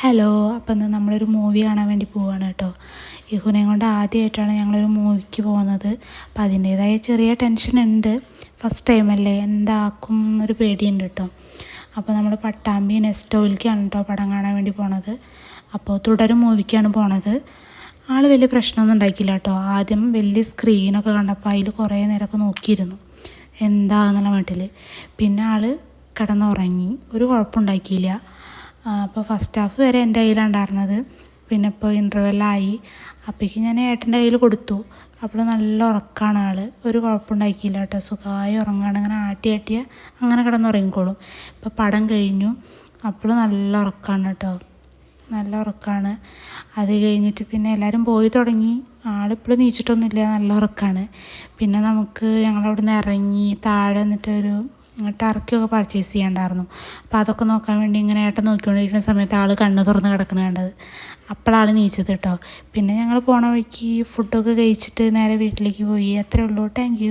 Hello അപ്പം ഇന്ന് നമ്മളൊരു മൂവി കാണാൻ വേണ്ടി പോവാണ് കേട്ടോ. ഇഹുനെയും കൊണ്ട് ആദ്യമായിട്ടാണ് ഞങ്ങളൊരു മൂവിക്ക് പോകുന്നത്. അപ്പം അതിന്റേതായ ചെറിയ ടെൻഷൻ ഉണ്ട്. ഫസ്റ്റ് ടൈമല്ലേ എന്താക്കും എന്നൊരു പേടിയുണ്ട് കേട്ടോ. അപ്പോൾ നമ്മൾ പട്ടാമ്പി നെസ്റ്റോയിലേക്കാണ് കേട്ടോ പടം കാണാൻ വേണ്ടി പോണത്. അപ്പോൾ തുടരും മൂവിക്കാണ് പോണത്. ആൾ വലിയ പ്രശ്നമൊന്നും ഉണ്ടാക്കിയില്ല കേട്ടോ. ആദ്യം വലിയ സ്ക്രീനൊക്കെ കണ്ടപ്പോൾ അതിൽ കുറേ നേരമൊക്കെ നോക്കിയിരുന്നു. എന്താണെന്നുള്ള മട്ടിൽ പിന്നെ ആൾ കിടന്നുറങ്ങി. ഒരു കുഴപ്പമുണ്ടാക്കിയില്ല അപ്പോൾ ഫസ്റ്റ് ഹാഫ് വരെ എന്റെ കയ്യിലുണ്ടായിരുന്നത് പിന്നെ ഇപ്പോൾ ഇന്റർവെല്ലായി അപ്പോഴേക്കും ഞാൻ ഏട്ടന്റെ കയ്യിൽ കൊടുത്തു. അപ്പോൾ നല്ല ഉറക്കമാണ് ആൾ ഒരു കുഴപ്പമുണ്ടാക്കിയില്ല കേട്ടോ. സുഖമായി ഉറങ്ങുകയാണ് ഇങ്ങനെ ആട്ടി ആട്ടിയ അങ്ങനെ കിടന്നുറങ്ങിക്കോളും ഇപ്പോൾ പടം കഴിഞ്ഞു. അപ്പോൾ നല്ല ഉറക്കമാണ് കേട്ടോ. നല്ല ഉറക്കമാണ് അത് കഴിഞ്ഞിട്ട് പിന്നെ എല്ലാവരും പോയി തുടങ്ങി. ആളിപ്പോഴും നീച്ചിട്ടൊന്നുമില്ല. നല്ല ഉറക്കമാണ് പിന്നെ നമുക്ക് ഞങ്ങളവിടെ നിന്ന് ഇറങ്ങി താഴെ നിന്നിട്ടൊരു ടർക്കിയൊക്കെ പർച്ചേസ് ചെയ്യാണ്ടായിരുന്നു അപ്പോൾ അതൊക്കെ നോക്കാൻ വേണ്ടി ഇങ്ങനെ ഏട്ടൻ നോക്കിക്കൊണ്ടിരിക്കുന്ന സമയത്ത് ആൾ കണ്ണ് തുറന്ന് കിടക്കണ കണ്ടത്. അപ്പോഴാൾ നീച്ചത് കേട്ടോ പിന്നെ ഞങ്ങൾ പോണ വഴിക്ക് ഫുഡൊക്കെ കഴിച്ചിട്ട് നേരെ വീട്ടിലേക്ക് പോയി. അത്രേ ഉള്ളൂ. താങ്ക്